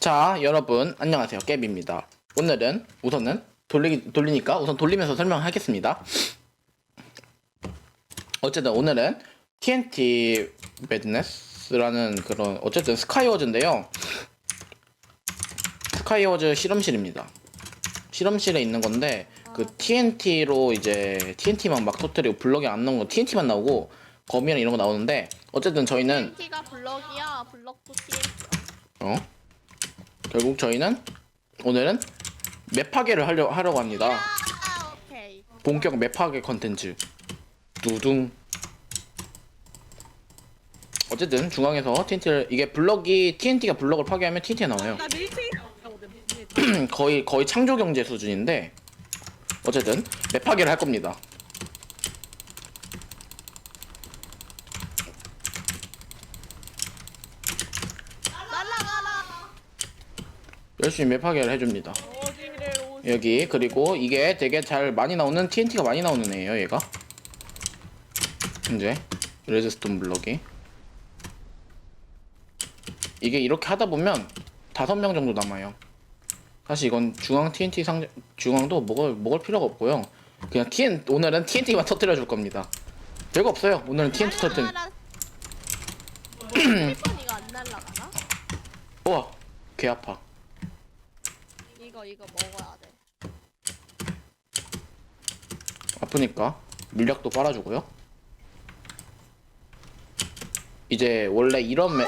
자, 여러분 안녕하세요. 깨비입니다. 오늘은 우선은 돌리기 돌리니까 우선 돌리면서 설명하겠습니다. 어쨌든 오늘은 TNT 매드네스라는 그런 어쨌든 스카이워즈인데요. 스카이워즈 실험실입니다. 실험실에 있는 건데 그 TNT로 이제 TNT만 막 터뜨리고 블럭이 안 나오는 거 TNT만 나오고 거미랑 이런 거 나오는데 어쨌든 저희는 TNT가 블럭이야. 블럭도 TNT. 어? 결국 저희는 오늘은 맵 파괴를 하려, 하려고 합니다. 아, 오케이. 본격 맵 파괴 컨텐츠. 두둥. 어쨌든 중앙에서 TNT를 이게 블럭이 TNT가 블럭을 파괴하면 TNT가 나와요. 나 밀치. 나거든. 거의 거의 창조 경제 수준인데 어쨌든 맵 파괴를 할 겁니다. 날라가라. 열심히 맵 파괴를 해줍니다. 여기 그리고 이게 되게 잘 많이 나오는 TNT가 많이 나오는 애예요 얘가. 이제 레드스톤 블럭이. 이게 이렇게 하다 보면 다섯 명 정도 남아요. 사실 이건 중앙 TNT 상 중앙도 먹을 먹을 필요가 없고요. 그냥 TN 오늘은 TNT만 터뜨려 줄 겁니다. 별거 없어요. 오늘은 TNT 터뜨 날라가나? 우와 개 아파 이거 먹어야 돼. 아프니까 물약도 빨아주고요. 이제 원래 이런 매...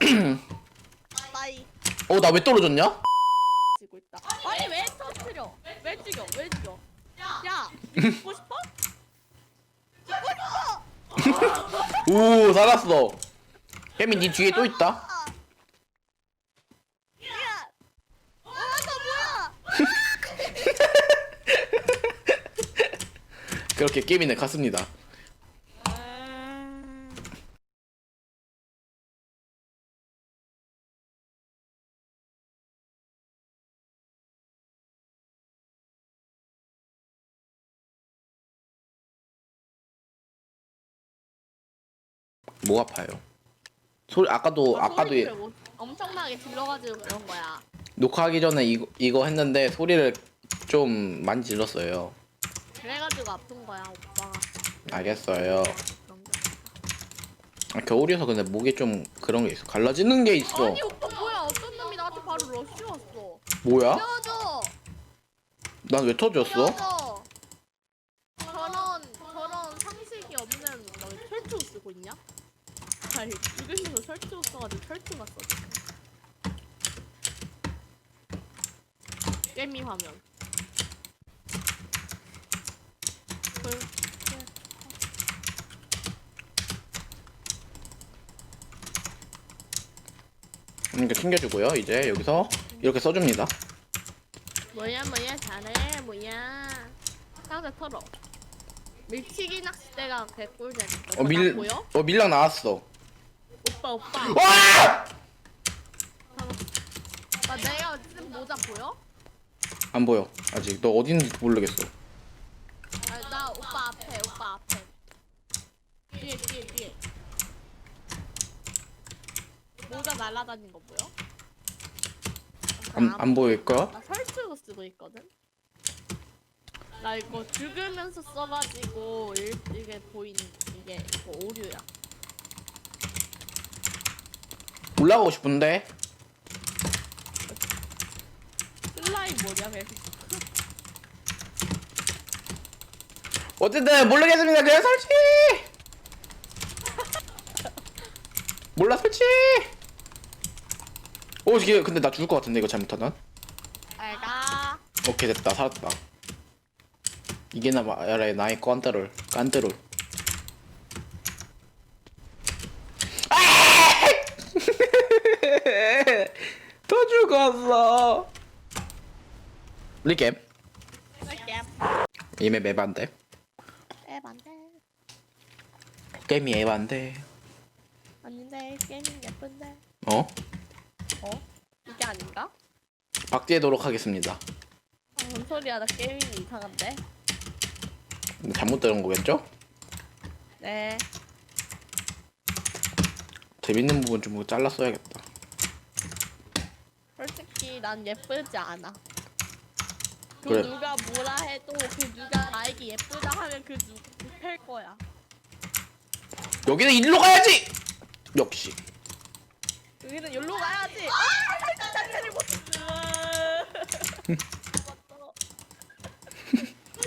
빠이. 어, 나 왜 떨어졌냐? 지고 있다. 아니 왜 터트려? 왜 죽여? 왜 죽여? 야, 죽고 싶어? 죽고 싶어. 오, 살았어. 혜미, 니 뒤에 또 있다. 야, 와, 나 뭐야? 그렇게 게임이네 갔습니다. 뭐 아파요? 소리 아까도 아까도 소리를 못- 엄청나게 질러가지고 그런 거야. 녹화하기 전에 이거 이거 했는데 소리를 좀 많이 질렀어요. 그래가지고 아픈 거야, 오빠가. 알겠어요. 아, 겨울이어서 근데 목이 좀 그런 게 있어. 갈라지는 게 있어. 아니 오빠 뭐야? 어떤 놈이 나한테 바로 러쉬 왔어. 뭐야? 떼어줘. 난왜 터졌어? 떼어줘. 저런 저런 상식이 없는 너 철투 쓰고 있냐? 아니 죽으면서 철투 써가지고 철투가 써. 지금. 깨미 화면. 그, 이렇게 챙겨주고요. 이제 여기서 이렇게 써줍니다. 뭐야 뭐야 잘해 뭐야. 상자 털어. 밀치기 낚싯대가 개꿀잼. 어, 밀, 보여? 어, 밀랑 나왔어. 오빠 오빠. 와! 나 내가 쓴 모자 보여? 안 보여. 아직. 너 있는지 모르겠어. 아, 나 오빠 앞에 오빠 앞에 뒤에 뒤에 뒤에 모자 날라다닌 거 보여? 안, 안 보일 거야? 나 설치고 쓰고 있거든. 나 이거 죽으면서 써가지고 일, 이게 보이는 이게 이거 오류야. 올라가고 싶은데. 슬라임 뭐냐 왜? 어쨌든 모르겠습니다. 그냥 설치! 몰라, 설치! 오, 이게 근데 나 죽을 것 같은데, 이거 잘못하면? 알가. 오케이, 됐다. 살았다. 이게 나 말해, 나의 깐따를, 깐따를. 또 죽었어. 리겜. 게 이메 매반데. 에반데. 게임이 에반데. 아닌데 게임이 예쁜데. 어? 어? 이게 아닌가? 박제하도록 하겠습니다. 아, 뭔 소리야 나 게임이 이상한데. 잘못 들은 거겠죠? 네. 재밌는 부분 좀 잘라 써야겠다. 솔직히 난 예쁘지 않아. 그 그래. 누가 뭐라 해도 그 누가 나에게 예쁘다 하면 그 누구 팰 거야. 여기는 일로 가야지. 역시. 여기는 여기로 가야지. 아, 자체를 못.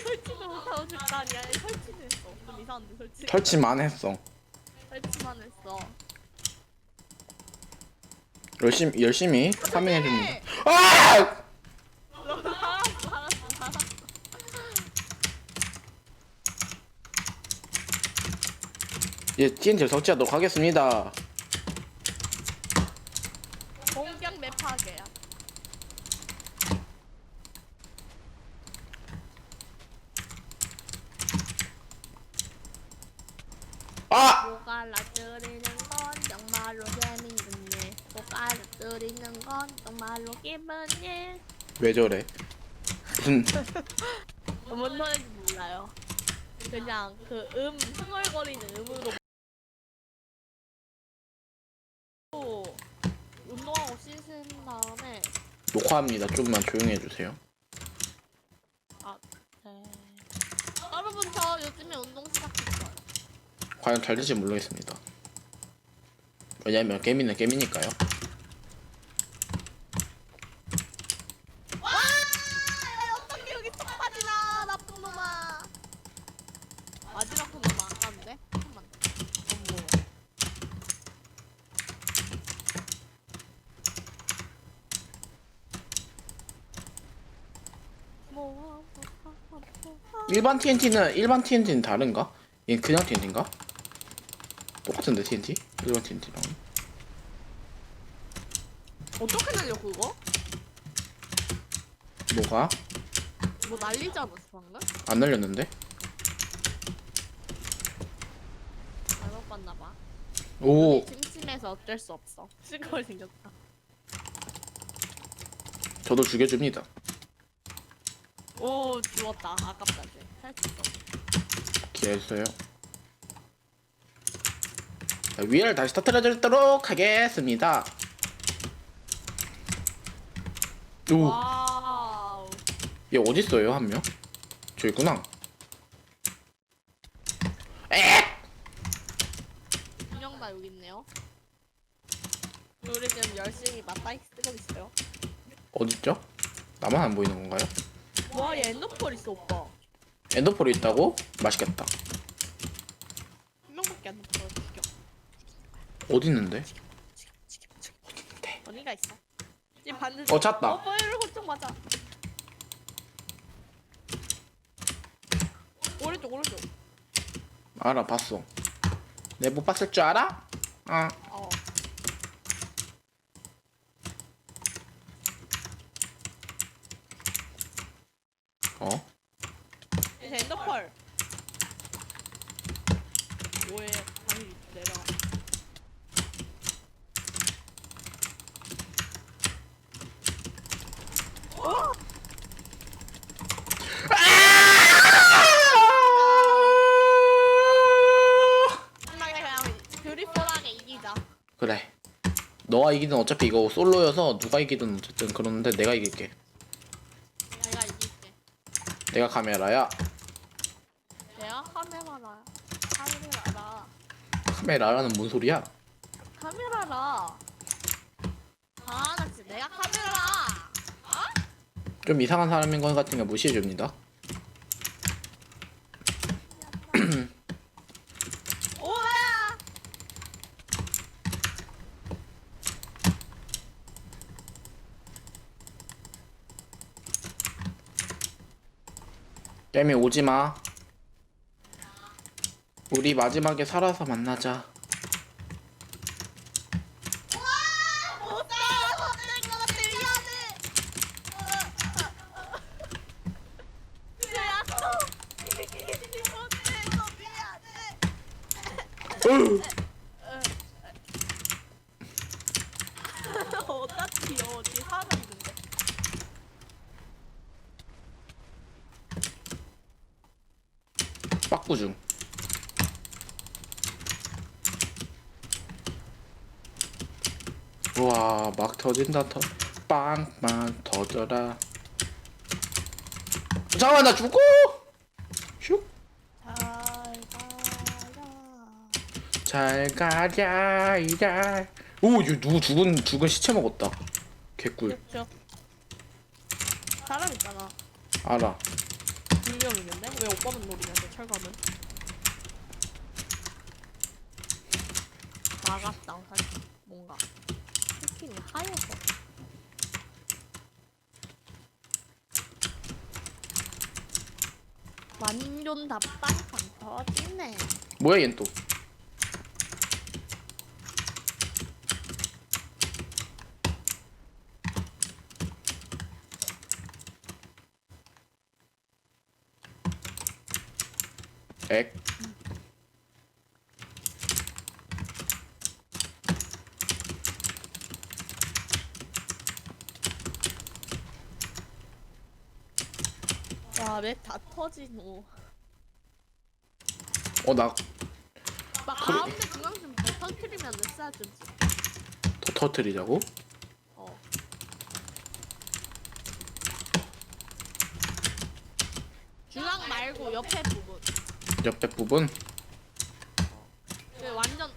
설치도 못하고 죽다니 아니 설치는 했어. 좀 이상한데 설치. 설치만 했어. 설치만 했어. 열심히 열심히 파밍해 줍니다. 아! 너 살았어 살았어 살았어. 예, TNT를 설치하도록 하겠습니다. 공격 맵하게야. 아! 뭐가 라 뜨리는 건 정말로 재밌네. 뭐가 라 뜨리는 건 정말로 기분이. 왜 저래? 무슨 뭔 노래인지 몰라요. 그냥 그 음 흥얼거리는 음으로. 또 운동 하고 씻은 다음에 녹화합니다. 조금만 조용히 해주세요. 네. 여러분 저 요즘에 운동 시작했어요. 과연 잘 될지 모르겠습니다. 왜냐면 게임이는 게임이니까요. 와! 어떻게 여기 쏙 빠지나 나쁜 놈아. 마지막 건 너무 아까운데? 잠깐만. 어머. 뭐, 일반 TNT는 일반 TNT는 다른가? 얘 그냥 TNT인가? 똑같은데 TNT? 일반 TNT랑 어떻게 날려 그거? 뭐가 뭐 날리지 않았어 방금? 안 날렸는데? 잘못 봤나 봐. 오 심심해서 어쩔 수 없어. 실컷 생겼다. 저도 죽여줍니다. 오 죽었다. 아깝다 이제. 할수 있어. 기회했어요. 자, 위를 다시 터뜨려주도록 하겠습니다. 오, 와우. 얘 어디 있어요 한 명? 저 있구나. 에! 분명 다 여기 있네요. 우리 지금 열심히 맞다이 쓰고 있어요. 어디 있죠? 나만 안 보이는 건가요? 와, 얘 엔더펄 있어, 오빠. 엔더폴이 있다고? 맛있겠다. 한 명밖에 안 됐어. 지금. 어디 있는데? 있는데? 어디가 있어? 지금 반대. 어, 찾다. 어, 뽀이를 고쪽 맞아. 오른쪽, 오른쪽. 알아 봤어. 내못 봤을 줄 알아? 아 어. 어? 이제 엔더펄. 뭐해? 방이 내려가. 어? 끝나게 그냥 뷰티풀하게 이기자. 그래. 너가 이기든 어차피 이거 솔로여서 누가 이기든 어쨌든 그러는데 내가 이길게. 내가 카메라야. 내가 카메라라. 카메라라. 카메라라는 뭔 소리야? 카메라라. 아, 나 진짜 내가 카메라라. 좀 이상한 사람인 것 같으니까 무시해 줍니다. 오야. 게임이 오지 마. 우리 마지막에 살아서 만나자. 못 따라서 것 같아 미안해. 미안해. 못해서 미안해. 어차피 어디 사람 있는데. 빠꾸 중. 우와 막 터진다 터. 빵빵 터져라 잠깐만 나 죽어 슉잘 가자 이달 오 이거 누구 죽은 죽은 시체 먹었다 개꿀. 사람 있잖아. 알아 분명 있는데 왜 오빠만 노리냐고 철감은. 나갔다 사실 뭔가 스킨이 하얘서. 완전 답답한 터지네. 뭐야 얜 또 액. 와, 맥 다 터지노. 어, 나막 가운데 중앙 좀더 터트리면 싸주지. 더 터트리자고? 어. 중앙 말고 옆에 부분. 옆에 부분? 그 완전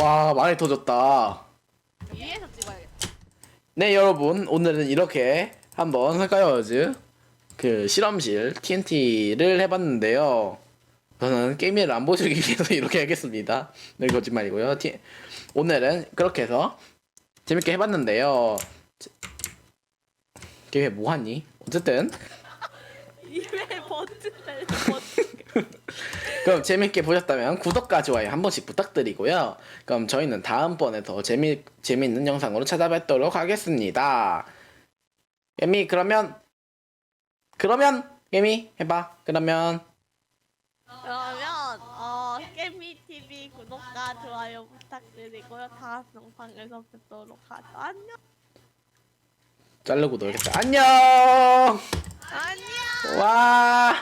와, 많이 터졌다. 위에서 찍어야겠다. 네, 여러분. 오늘은 이렇게 한번 할까요즈 그 실험실 TNT를 해봤는데요. 저는 게임을 안 보시기 위해서 이렇게 하겠습니다. 네, 거짓말이고요. T... 오늘은 그렇게 해서 재밌게 해봤는데요. 걔 뭐하니? 어쨌든 입에 버튼. 그럼 재밌게 보셨다면 구독과 좋아요 한 번씩 부탁드리고요. 그럼 저희는 다음번에 더 재미 재밌는 영상으로 찾아뵙도록 하겠습니다. 예미 그러면 그러면 예미 해봐. 그러면 그러면 어 깨미 TV 구독과 좋아요 부탁드리고요. 다음 영상에서 뵙도록 하죠. 안녕. 자르고 넣겠다. 안녕! 안녕! 와!